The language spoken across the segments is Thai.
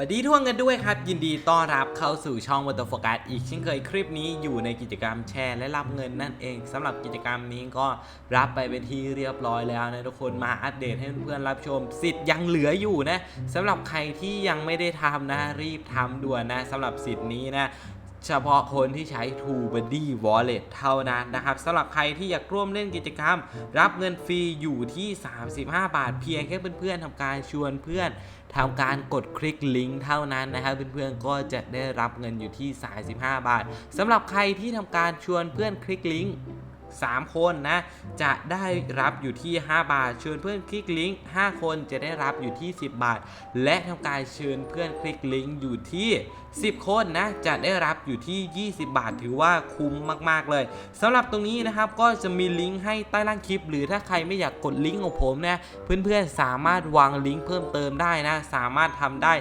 วัสดีทุกคนกันด้วยครับ ยินดีต้อนรับเข้าสู่ช่องวัตโฟกัสอีกเช่นเคยคลิปนี้อยู่ในกิจกรรมแชร์และรับเงินนั่นเองสำหรับกิจกรรมนี้ก็รับไปเป็นที่เรียบร้อยแล้วนะทุกคนมาอัปเดตให้เพื่อนๆรับชม สิทธิ์ยังเหลืออยู่นะสำหรับใครที่ยังไม่ได้ทำนะรีบทำด่วนนะสำหรับสิทธิ์นี้นะ เฉพาะคนที่ใช้ TrueBuddy Wallet เท่านั้นนะครับสำหรับใครที่อยากร่วมเล่นกิจกรรม รับเงินฟรีอยู่ที่ 35 บาท เพียงแค่เพื่อนๆทำการชวนเพื่อนทำการกดคลิกลิงก์เท่านั้นนะครับเพื่อนๆก็จะได้รับเงินอยู่ที่ 35 บาทสำหรับใครที่ทำการชวนเพื่อนคลิกลิงก์ 3 คนนะ จะได้รับอยู่ที่ 5 บาท เชิญเพื่อนคลิกลิงก์5คนจะได้รับอยู่ที่ 10 บาท และทำการเชิญเพื่อนคลิกลิงก์อยู่ที่ 10 คนนะ จะได้รับอยู่ที่ 20 บาท ถือว่าคุ้มมาก ๆ เลยสำหรับตรงนี้นะครับก็จะมีลิงก์ให้ใต้ล่างคลิป หรือถ้าใครไม่อยากกดลิงก์ของผมนะเพื่อนๆสามารถวางลิงก์เพิ่มเติมได้นะ สามารถทำได้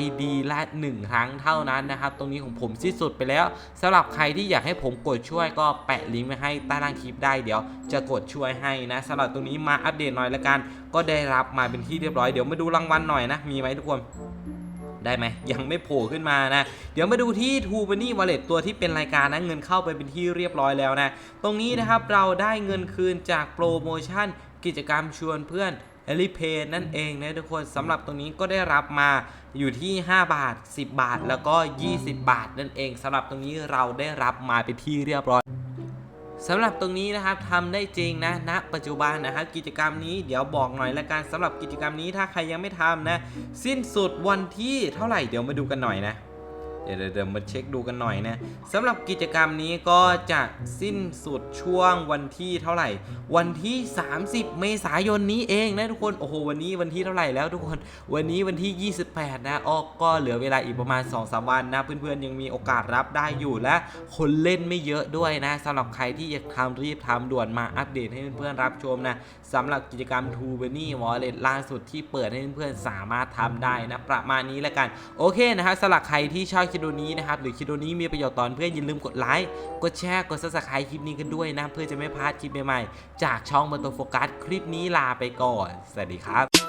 ID ละ 1 ครั้งเท่านั้นนะครับ ตรงนี้ของผมสิ้นสุดไปแล้วสำหรับใครที่อยากให้ผมกดช่วยก็แปะลิงก์ไว้ให้ใต้ล่างคลิปได้เดี๋ยวจะกดช่วยให้นะสำหรับตรงนี้มาอัปเดตหน่อยละกัน ก็ได้รับมาเป็นที่เรียบร้อยเดี๋ยวมาดูรางวัลหน่อยนะมีไหมทุกคนได้ไหมยังไม่โผล่ขึ้นมานะ เดี๋ยวมาดูที่ t ูบันนี่วอลเล็ตตัวที่เป็นรายการนะเงินเข้าไปเป็นที่เรียบร้อยแล้วนะ ตรงนี้นะครับเราได้เงินคืนจากโปรโมชั่น กิจกรรมชวนเพื่อนเอลิเพย์นั่นเองนะทุกคนสำหรับตรงนี้ก็ได้รับมาอยู่ที่ 5 บาท 10 บาทแล้วก็ 20 บาทนั่นเองสำหรับตรงนี้เราได้รับมาเป็นที่เรียบร้อย สำหรับตรงนี้นะครับทำได้จริงนะณปัจจุบันนะครับกิจกรรมนี้เดี๋ยวบอกหน่อยละกันสำหรับกิจกรรมนี้ถ้าใครยังไม่ทำนะ สิ้นสุดวันที่เท่าไหร่เดี๋ยวมาดูกันหน่อยนะ เดี๋ยวเดี๋ยวมาเช็คดูกันหน่อยนะสำหรับกิจกรรมนี้ก็จะสิ้นสุดช่วงวันที่เท่าไหร่ วันที่ 30 เมษายนนี้เองนะทุกคนโอ้โหวันนี้วันที่เท่าไหร่แล้วทุกคน วันนี้วันที่ 28 นะออกก็เหลือเวลาอีกประมาณ 2-3วันนะเพื่อนๆยังมีโอกาสรับได้อยู่และคนเล่นไม่เยอะด้วยนะสำหรับใครที่อยากทำรีบทำด่วนมาอัปเดตให้เพื่อนๆรับชมนะสำหรับกิจกรรม t o b e n y Wallet ล่าสุดที่เปิดให้เพื่อนๆสามารถทำได้นะประมาณนี้แล้วกันโอเคนะครับสำหรับใครที่ชอบลิปนี้นะครับหรือคลิปนี้มีประโยชน์ตอนเพื่อนอย่าลืมกดไลค์กดแชร์กดซับสไครต์คลิปนี้กันด้วยนะเพื่อจะไม่พลาดคลิปใหม่ๆจากช่องบันโตโฟกัสคลิปนี้ลาไปก่อน สวัสดีครับ